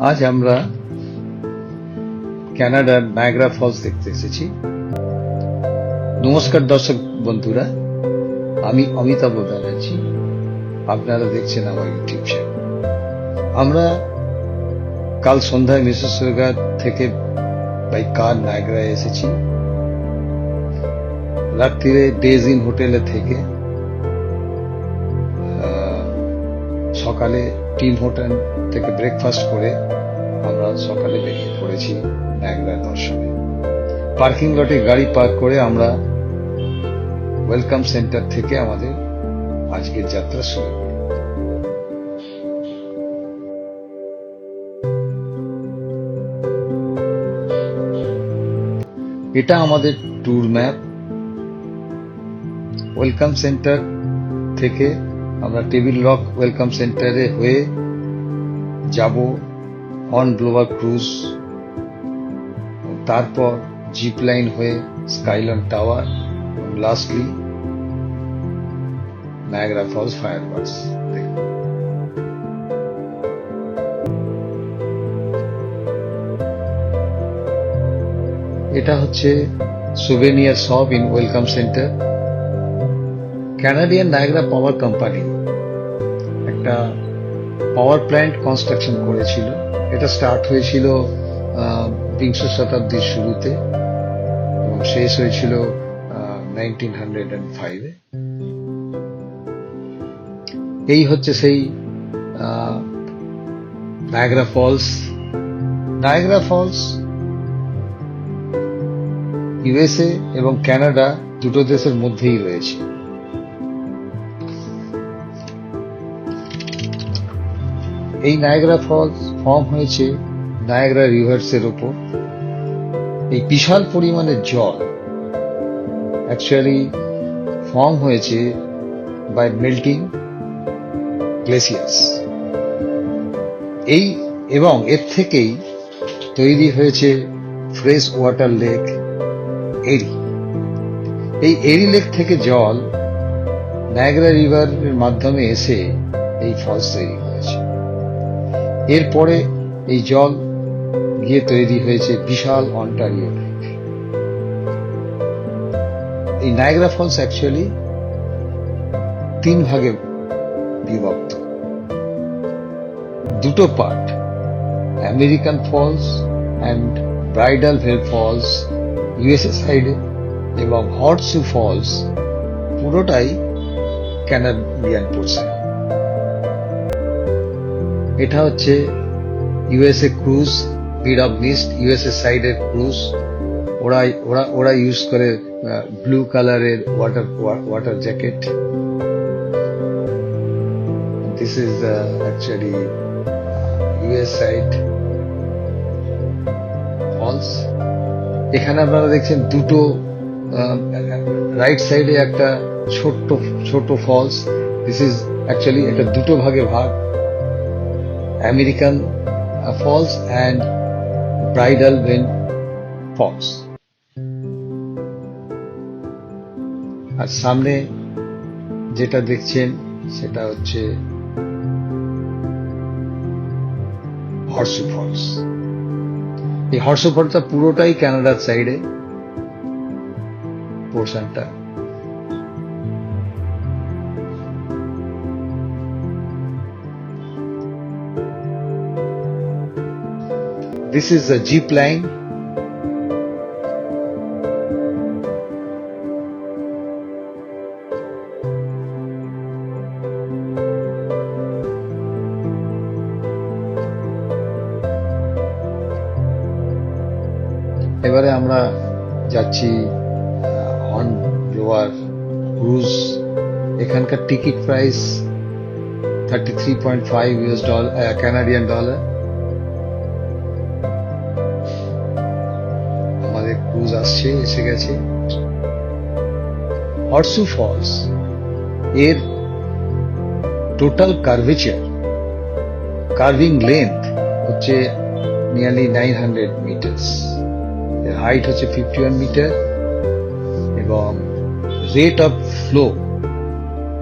আজ আমরা ক্যানাডার Niagara Falls দেখতে এসেছি। নমস্কার দর্শক বন্ধুরা, আমি অমিতাভ ব্যানার্জি। আপনারা দেখছেন আমার ইউটিউব চ্যানেল আমরা কাল সন্ধ্যায় মিসেসগা থেকে বাই কার নায়গ্রায় এসেছি। রাত্রিরে ডেজ ইন হোটেলে থেকে সকালে টিম হোটেল থেকে ব্রেকফাস্ট করে আমরা সকালে বেরিয়ে পড়েছি নায়গ্রা দর্শনে। পার্কিং লটে গাড়ি পার্ক করে আমরা ওয়েলকাম সেন্টার থেকে আমাদের আজকের যাত্রা শুরু এটা আমাদের ট্যুর ম্যাপ ওয়েলকাম সেন্টার থেকে আমরা টেবিল রক ওয়েলকাম সেন্টারে হয়ে যাব হর্ন ব্লোয়ার ক্রুজ তারপর জিপ লাইন হয়ে Skylon tower lastly Niagara falls fire fireworks এটা হচ্ছে souvenir shop in welcome centre Canadian Niagara power company একটা পাওয়ার প্ল্যান্ট কনস্ট্রাকশন করেছিল। এটা স্টার্ট হয়েছিল বিংশ শতাব্দীর শুরুতে এবং শেষ হয়েছিল এই হচ্ছে সেই Niagara falls Niagara falls USA এবং ক্যানাডা দুটো দেশের মধ্যেই রয়েছে। এই নায়াগ্রা ফলস ফর্ম হয়েছে নায়াগ্রা রিভার্সের ওপর এই বিশাল পরিমাণের জল অ্যাকচুয়ালি ফর্ম হয়েছে বাই মেল্টিং গ্লেসিয়ার্স এই এবং এর থেকেই তৈরি হয়েছে ফ্রেশ ওয়াটার লেক এরি এই এরি লেক থেকে জল নায়াগ্রা রিভারের মাধ্যমে এসে এই ফলস তৈরি এরপরে এই জল গিয়ে তৈরি হয়েছে বিশাল অন্টারিও এই নায়াগ্রা ফলস অ্যাকচুয়ালি তিন ভাগে বিভক্ত। দুটো part American falls and bridal veil falls USA সাইডে এবং হর্সু ফলস পুরোটাই ক্যানাডিয়ান পোর্শন এটা হচ্ছে USA cruise maid of mist USA সাইডের ক্রুজ ওরা ওরা ওরা ইউজ করে ব্লু কালারের water water jacket this is actually US side falls এখানে আপনারা দেখছেন দুটো রাইট সাইডে একটা ছোট্ট ছোট ফলস দিস ইজ অ্যাকচুয়ালি এটা দুটো ভাগে ভাগ। American falls and bridal veil falls আর সামনে যেটা দেখছেন, সেটা হচ্ছে হর্সু এই হর্সু ফলসটা পুরোটাই কানাডার সাইডে পোর্শনটা This is a jeep line. এবারে আমরা যাচ্ছি অন লোয়ার ক্রুজ এখানকার ticket price thirty three point five US dollar Canadian dollar আসছে, এসে গেছে। হর্সু ফলস এর টোটাল কার্ভেচার কার্ভিং লেন্থ হচ্ছে নিয়ারলি নাইন হান্ড্রেড মিটার্স এর হাইট হচ্ছে ফিফটি ওয়ান মিটার এবং rate of flow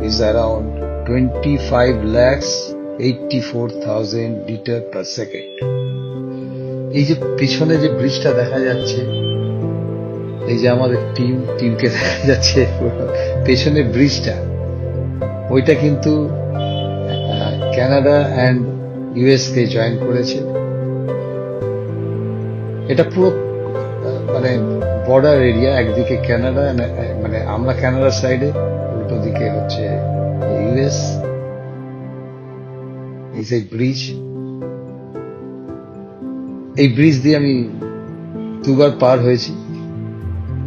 is around twenty five lakhs eighty four thousand litre per second এই যে পিছনে যে ব্রিজটা দেখা যাচ্ছে এই যে আমাদের টিম টিমকে দেখা যাচ্ছে পেছনে ব্রিজটা ওইটা কিন্তু কানাডা অ্যান্ড ইউএস কে জয়েন করেছে। এটা পুরো মানে বর্ডার এরিয়া একদিকে and, মানে আমরা কানাডার সাইডে উল্টো দিকে হচ্ছে ইউএস এই সেই ব্রিজ এই ব্রিজ দিয়ে আমি দুবার পার হয়েছি।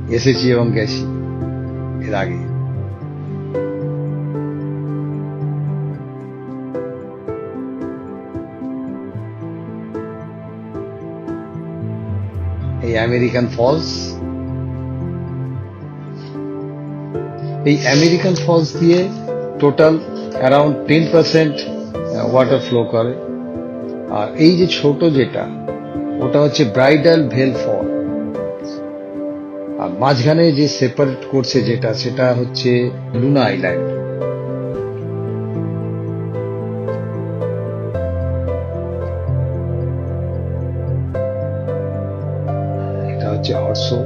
এসেছি এবং গেছি এর আগে। এই আমেরিকান ফলস এই আমেরিকান ফলস দিয়ে total around ten percent water flow করে। আর এই যে ছোট যেটা, ওটা হচ্ছে ব্রাইডাল ভেল ফল মাঝখানে যে সেপারেট করছে যেটা, সেটা হচ্ছে লুনা আইল্যান্ড এটা হচ্ছে হর্ষো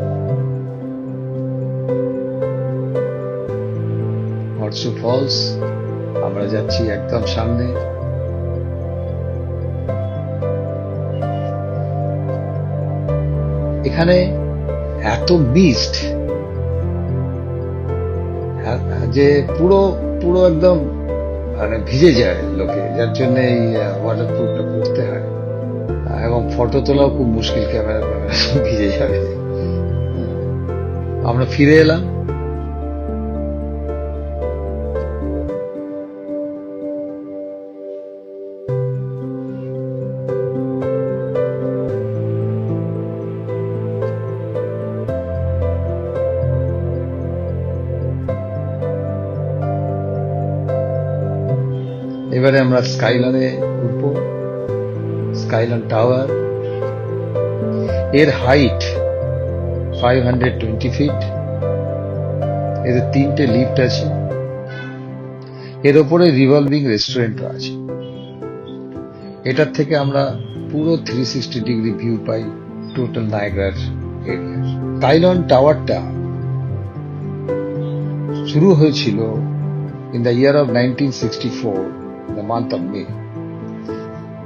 হর্ষো ফলস আমরা যাচ্ছি একদম সামনে। এখানে এত মিস্ট যে পুরো পুরো একদম মানে ভিজে যায় লোকে, যার জন্য এই ওয়াটার প্রুফটা পড়তে হয়। এবং ফটো তোলাও খুব মুশকিল ক্যামেরা ক্যামেরা ভিজে যাবে। আমরা ফিরে এলাম। স্কাইলানে উঠবো স্কাইলান টাওয়ার এর height five hundred twenty feet এদের তিনটে লিফট আছে, এর ওপরে রিভলভিং রেস্টুরেন্টও আছে। এটার থেকে আমরা পুরো থ্রি সিক্সটি ডিগ্রি ভিউ পাই টোটাল নায়গ্রার এরিয়া স্কাইলন টাওয়ারটা শুরু হয়েছিল in the year of nineteen sixty four the month of May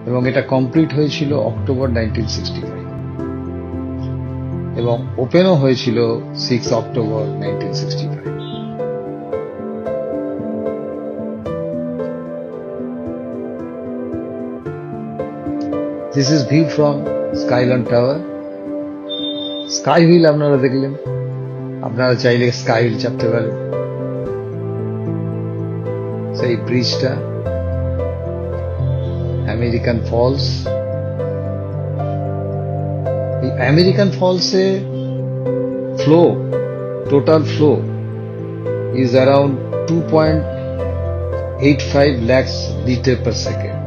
এবং এটা কমপ্লিট হয়েছিল অক্টোবর নাইনটিন এবং ওপেনও হয়েছিল six October nineteen sixty five this is view from Skylon tower sky wheel আপনারা দেখলেন। আপনারা চাইলে স্কাই হুইল চাপতে পারেন। সেই ব্রিজটা আমেরিকান ফলস এই American ফলসে flow total flow is around two point eight five lakhs litre per second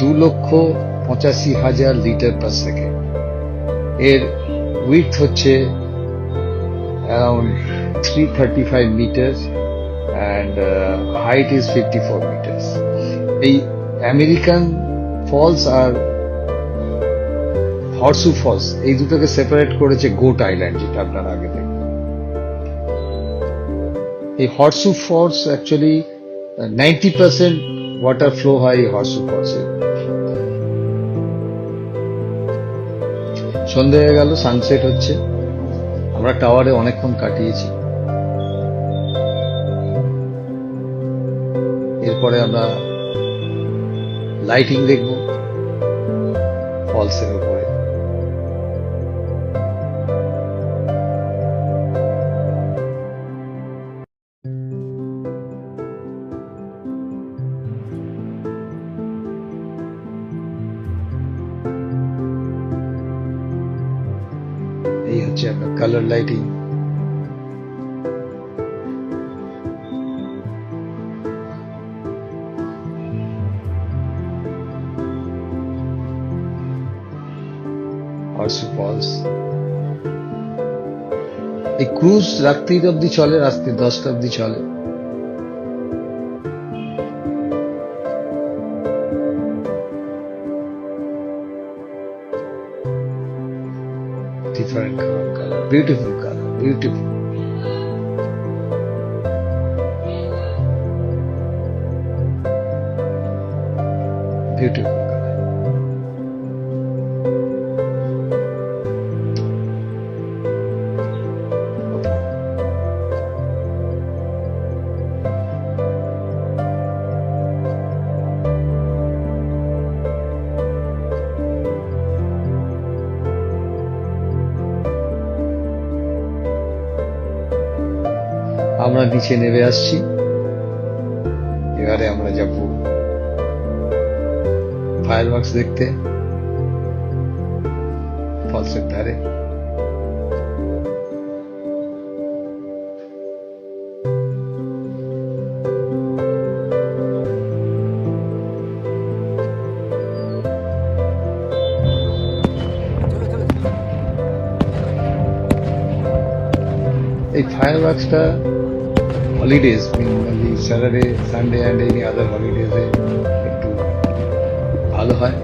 দু লক্ষ পঁচাশি হাজার লিটার পার সেকেন্ড এর উইথ হচ্ছে around three thirty five metre and height is fifty four metres এই American false আর হর্সু false এই দুটোকে সেপারেট করেছে গোট আইল্যান্ড যেটা আপনারা আগে দেখবেন এই horseshoe falls actually ninety percent water flow হয় এই হর্সু ফলসে সন্ধে হয়ে গেল সানসেট হচ্ছে। আমরা টাওয়ারে অনেকক্ষণ কাটিয়েছি। এরপরে আমরা লাইটিং দেখব ফলসের উপরে এই হচ্ছে আপনার কালার লাইটিং হোয়াটস ফলস এই ক্রুজ রাত্রির অবধি চলে রাত্রি দশটা অবধি চলে different color, beautiful color, beautiful. Beautiful. আমরা নিচে নেমে আসছি। এবারে আমরা যাব ফায়ার দেখতে। ফলসের ধারে। এই ফায়ার ওয়ার্কসটা holidays, mainly Saturday, Sunday and any other holidays এ একটু ভালো হয়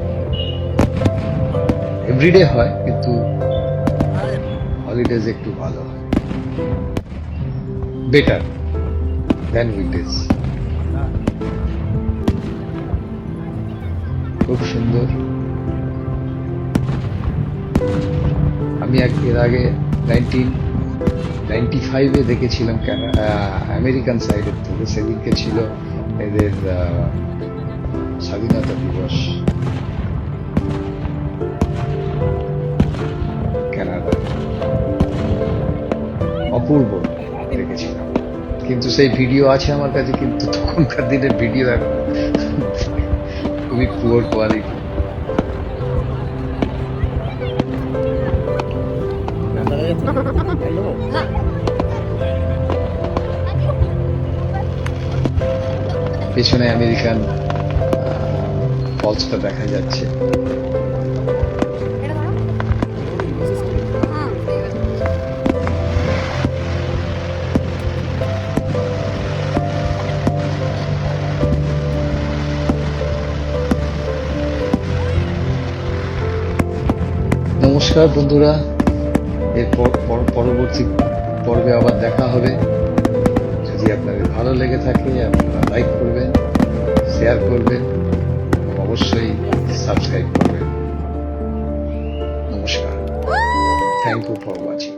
এভরিডে হয় কিন্তু হলিডেজ একটু ভালো হয় বেটার দেন উইকডেজ খুব সুন্দর। আমি এক- এর আগে নাইনটিন নাইনটি ফাইভে দেখেছিলাম কেন আমেরিকান সাইডের থেকে। সেদিনকে ছিল এদের স্বাধীনতা দিবস। অপূর্ব দেখেছিলাম। কিন্তু সেই ভিডিও আছে আমার কাছে, কিন্তু তখনকার দিনের ভিডিও এখন খুবই পুয়ার কোয়ালিটি পেছনে আমেরিকান ফলসটা দেখা যাচ্ছে। নমস্কার বন্ধুরা। এরপর পর- পরবর্তী পর্বে আবার দেখা হবে। যদি আপনাদের ভালো লেগে থাকে, আপনারা লাইক করবেন শেয়ার করবেন অবশ্যই সাবস্ক্রাইব করবেন। নমস্কার। Thank you for watching